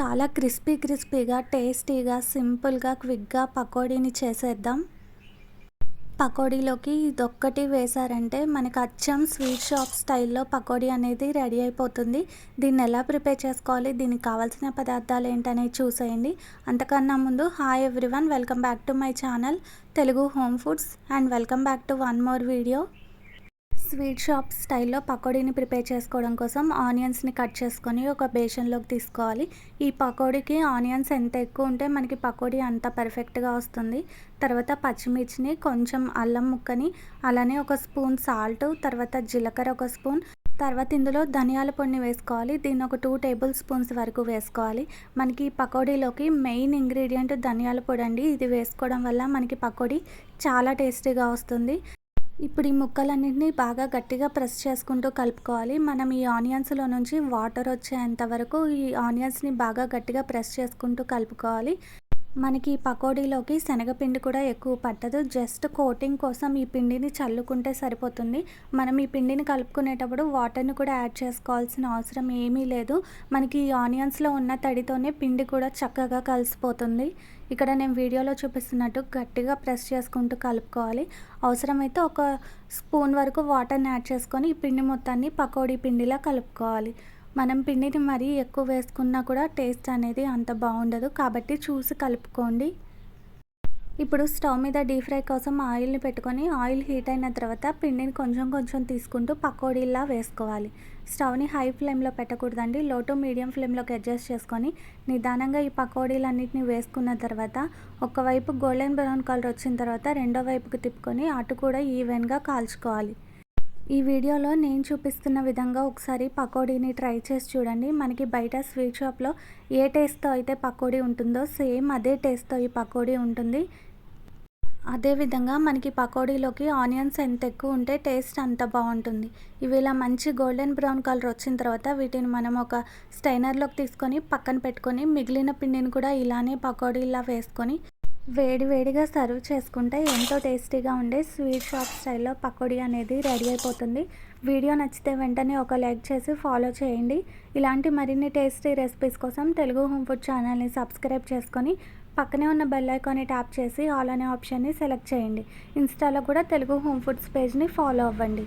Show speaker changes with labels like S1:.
S1: చాలా క్రిస్పీ క్రిస్పీగా టేస్టీగా సింపుల్గా క్విక్గా పకోడీని చేసేద్దాం. పకోడీలోకి ఇదొక్కటి వేశారంటే మనకి అచ్చం స్వీట్ షాప్ స్టైల్లో పకోడీ అనేది రెడీ అయిపోతుంది. దీన్ని ఎలా ప్రిపేర్ చేసుకోవాలి దీనికి కావాల్సిన పదార్థాలు ఏంటనేది చూసేయండి. అంతకన్నా ముందు hi everyone welcome back to my channel Telugu home foods and welcome back to one more video. Sweet shop స్టైల్లో పకోడీని ప్రిపేర్ చేసుకోవడం కోసం ఆనియన్స్ని కట్ చేసుకొని ఒక బేషన్లోకి తీసుకోవాలి. ఈ పకోడీకి ఆనియన్స్ ఎంత ఎక్కువ ఉంటే మనకి పకోడీ అంత పర్ఫెక్ట్గా వస్తుంది. తర్వాత పచ్చిమిర్చిని కొంచెం అల్లం ముక్కని అలానే ఒక స్పూన్ సాల్ట్ తర్వాత జీలకర్ర ఒక స్పూన్ తర్వాత ఇందులో ధనియాల పొడిని వేసుకోవాలి. దీన్ని ఒక టూ టేబుల్ స్పూన్స్ వరకు వేసుకోవాలి. మనకి పకోడీలోకి మెయిన్ ఇంగ్రీడియంట్ ధనియాల పొడి అండి. ఇది వేసుకోవడం వల్ల మనకి పకోడీ చాలా టేస్టీగా వస్తుంది. ఇప్పుడు ఈ ముక్కలన్నింటినీ బాగా గట్టిగా ప్రెస్ చేసుకుంటూ కలుపుకోవాలి. మనం ఈ ఆనియన్స్లో నుంచి వాటర్ వచ్చేంత వరకు ఈ ఆనియన్స్ని బాగా గట్టిగా ప్రెస్ చేసుకుంటూ కలుపుకోవాలి. మనకి పకోడీలోకి శనగపిండి కూడా ఎక్కువ పట్టదు. జస్ట్ కోటింగ్ కోసం ఈ పిండిని చల్లుకుంటే సరిపోతుంది. మనం ఈ పిండిని కలుపుకునేటప్పుడు వాటర్ని కూడా యాడ్ చేసుకోవాల్సిన అవసరం ఏమీ లేదు. మనకి ఈ ఆనియన్స్లో ఉన్న తడితోనే పిండి కూడా చక్కగా కలిసిపోతుంది. ఇక్కడ నేను వీడియోలో చూపిస్తున్నట్టు గట్టిగా ప్రెస్ చేసుకుంటూ కలుపుకోవాలి. అవసరమైతే ఒక స్పూన్ వరకు వాటర్ని యాడ్ చేసుకొని ఈ పిండి మొత్తాన్ని పకోడీ పిండిలా కలుపుకోవాలి. మనం పిండిని మరీ ఎక్కువ వేసుకున్నా కూడా టేస్ట్ అనేది అంత బాగుండదు. కాబట్టి చూసి కలుపుకోండి. ఇప్పుడు స్టవ్ మీద డీప్ ఫ్రై కోసం ఆయిల్ని పెట్టుకొని ఆయిల్ హీట్ అయిన తర్వాత పిండిని కొంచెం కొంచెం తీసుకుంటూ పకోడీలా వేసుకోవాలి. స్టవ్ని హై ఫ్లేమ్లో పెట్టకూడదండి. లో టు మీడియం ఫ్లేమ్లోకి అడ్జస్ట్ చేసుకొని నిదానంగా ఈ పకోడీలన్నింటినీ వేసుకున్న తర్వాత ఒకవైపు గోల్డెన్ బ్రౌన్ కలర్ వచ్చిన తర్వాత రెండో వైపుకి తిప్పుకొని అటు కూడా ఈవెన్గా కాల్చుకోవాలి. ఈ వీడియోలో నేను చూపిస్తున్న విధంగా ఒకసారి పకోడీని ట్రై చేసి చూడండి. మనకి బయట స్వీట్ షాప్లో ఏ టేస్ట్తో అయితే పకోడీ ఉంటుందో సేమ్ అదే టేస్ట్తో ఈ పకోడీ ఉంటుంది. అదేవిధంగా మనకి పకోడీలోకి ఆనియన్స్ ఎంత ఎక్కువ ఉంటే టేస్ట్ అంత బాగుంటుంది. ఇవి ఇలా మంచి గోల్డెన్ బ్రౌన్ కలర్ వచ్చిన తర్వాత వీటిని మనం ఒక స్టైనర్లోకి తీసుకొని పక్కన పెట్టుకొని మిగిలిన పిండిని కూడా ఇలానే పకోడీలా వేసుకొని వేడి వేడిగా సర్వ్ చేసుకుంటే ఎంతో టేస్టీగా ఉండే స్వీట్ షాప్ స్టైల్లో పకోడీ అనేది రెడీ అయిపోతుంది. వీడియో నచ్చితే వెంటనే ఒక లైక్ చేసి ఫాలో చేయండి. ఇలాంటి మరిన్ని టేస్టీ రెసిపీస్ కోసం తెలుగు హోమ్ ఫుడ్ ఛానల్ని సబ్స్క్రైబ్ చేసుకొని పక్కనే ఉన్న బెల్ ఐకాన్ని ట్యాప్ చేసి ఆల్ అనే ఆప్షన్ని సెలెక్ట్ చేయండి. ఇన్స్టాలో కూడా తెలుగు హోమ్ ఫుడ్స్ పేజ్ని ఫాలో అవ్వండి.